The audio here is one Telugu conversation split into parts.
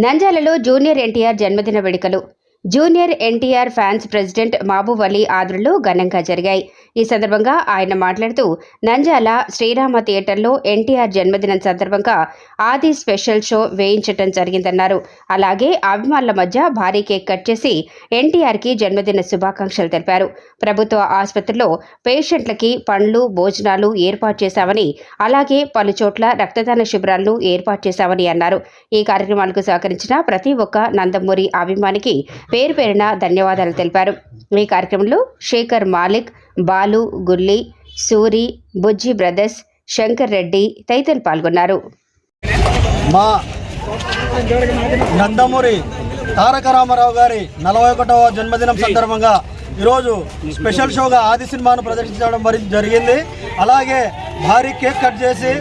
నంద్యాలలో జూనియర్ ఎన్టీఆర్ జన్మదిన వేడుకలు. Junior NTR fans president Mahaboob Ali ఆధ్వర్యంలో ఘనంగా జరిగాయి. ఈ సందర్భంగా ఆయన మాట్లాడుతూ నంజాల శ్రీరామ థియేటర్లో ఎన్టీఆర్ జన్మదినం సందర్భంగా ఆది స్పెషల్ షో వేయించటం జరిగిందన్నారు. అలాగే అభిమానుల మధ్య భారీ కేక్ కట్ చేసి ఎన్టీఆర్కి జన్మదిన శుభాకాంక్షలు తెలిపారు. ప్రభుత్వ ఆసుపత్రిలో పేషెంట్లకి పండ్లు భోజనాలు ఏర్పాటు చేశామని అలాగే పలు చోట్ల రక్తదాన శిబిరాలను ఏర్పాటు చేశామని అన్నారు. ఈ కార్యక్రమాలకు సహకరించిన ప్రతి ఒక్క నందమూరి అభిమానికి పేరు పేరున ధన్యవాదాలు తెలిపారు. ఈ కార్యక్రమంలో శేఖర్ మాలిక్ బాలు గుల్లి సూరి బుజ్జి బ్రదర్స్ శంకర్ రెడ్డి తదితరులు పాల్గొన్నారు. మా నందమూరి తారక రామారావు గారి నలభై ఒకటవ జన్మదినం సందర్భంగా ఈరోజు స్పెషల్ షోగా ఆది సినిమాను ప్రదర్శించడం మరి జరిగింది. అలాగే భారీ కేక్ కట్ చేసి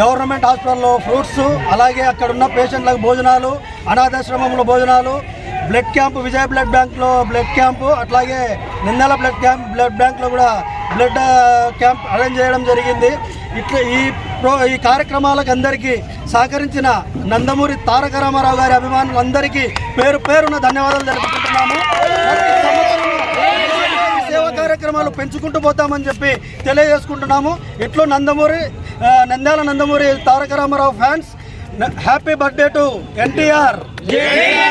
గవర్నమెంట్ హాస్పిటల్లో ఫ్రూట్స్ అలాగే అక్కడ ఉన్న పేషెంట్లకు భోజనాలు అనాథాశ్రమంలో భోజనాలు బ్లడ్ క్యాంప్ విజయ బ్లడ్ బ్యాంక్లో బ్లడ్ క్యాంపు అట్లాగే నిందాల బ్లడ్ క్యాంప్ బ్లడ్ బ్యాంక్లో కూడా బ్లడ్ క్యాంప్ అరేంజ్ చేయడం జరిగింది. ఇట్లా ఈ ప్రో ఈ కార్యక్రమాలకు అందరికీ సహకరించిన నందమూరి తారక రామారావు గారి అభిమానులందరికీ పేరు పేరున ధన్యవాదాలు తెలుపుకుంటున్నాము. సేవా కార్యక్రమాలు పెంచుకుంటూ పోతామని చెప్పి తెలియజేసుకుంటున్నాము. ఇట్లో Nandamuri Nandyala Nandamuri Taraka Ramarao fans happy birthday to NTR.